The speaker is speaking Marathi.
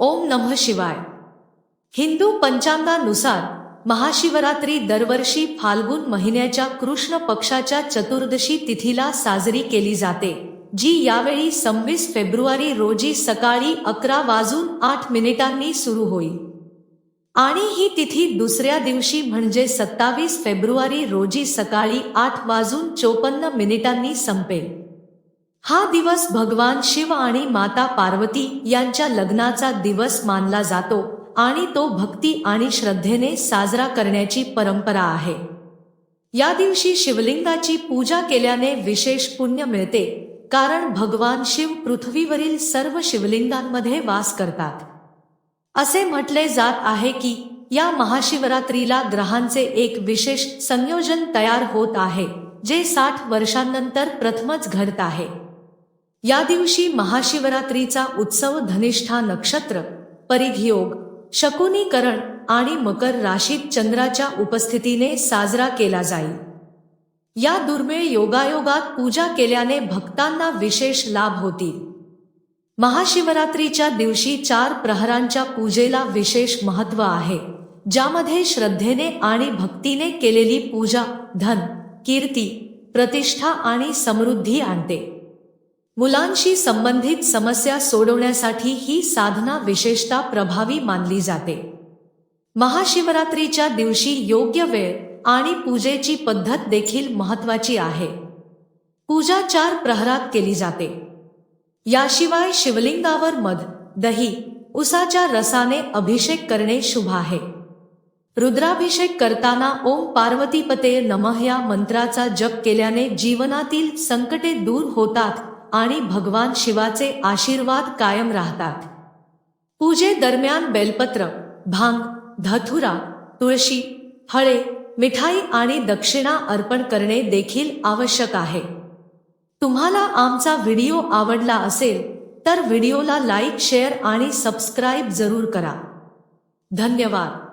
ओम नमः शिवाय. हिंदू पंचांगानुसार महाशिवरात्री दरवर्षी फाल्गुन महिन्याच्या कृष्ण पक्षाच्या चतुर्दशी तिथीला साजरी केली जाते जी यावेळी सव्वीस फेब्रुवारी रोजी सकाळी अकरा वाजून आठ मिनिटांनी सुरू होईल. आणि ही तिथी दुसऱ्या दिवशी म्हणजे सत्तावीस फेब्रुवारी रोजी सकाळी आठ वाजून चोपन्न मिनिटांनी संपेल. हा दिवस भगवान शिव आणि माता पार्वती यांच्या लग्नाचा दिवस मानला जातो आणि तो भक्ती आणि श्रद्धेने साजरा करण्याची परंपरा आहे. या दिवशी शिवलिंगाची पूजा केल्याने विशेष पुण्य मिळते कारण भगवान शिव पृथ्वीवरील सर्व शिवलिंगांमध्ये वास करतात. असे म्हटले जात आहे की या महाशिवरात्रीला ग्रहांचे एक विशेष संयोजन तयार होत आहे जे साठ वर्षांनंतर प्रथमच घडत आहे. या दिवशी महाशिवरात्रीचा उत्सव धनिष्ठा नक्षत्र परिघयोग शकुनीकरण आणि मकर राशीत चंद्राच्या उपस्थितीने साजरा केला जाईल. या दुर्मिळ योगायोगात पूजा केल्याने भक्तांना विशेष लाभ होतील. महाशिवरात्रीच्या दिवशी चार प्रहरांच्या पूजेला विशेष महत्त्व आहे. ज्यामध्ये श्रद्धेने आणि भक्तीने केलेली पूजा धन कीर्ती प्रतिष्ठा आणि समृद्धी आणते. मुलांशी संबंधित समस्या सोडवण्यासाठी ही साधना विशेषतः प्रभावी मानली जाते. महाशिवरात्रीच्या दिवशी योग्य वेळ आणि पूजेची पद्धत देखील महत्वाची आहे. पूजा चार प्रहरात केली जाते. याशिवाय शिवलिंगावर मध दही उसाच्या रसाने अभिषेक करणे शुभ आहे. रुद्राभिषेक करताना ओम पार्वतीपते नमः या मंत्राचा जप केल्याने जीवनातील संकटे दूर होतात आणि भगवान शिवाचे आशीर्वाद कायम राहतात. पूजेदरम्यान बेलपत्र भांग धथुरा तुळशी फळे मिठाई आणि दक्षिणा अर्पण करणे देखील आवश्यक आहे. तुम्हाला आमचा व्हिडिओ आवडला असेल तर व्हिडिओला लाईक शेअर आणि सबस्क्राईब जरूर करा. धन्यवाद.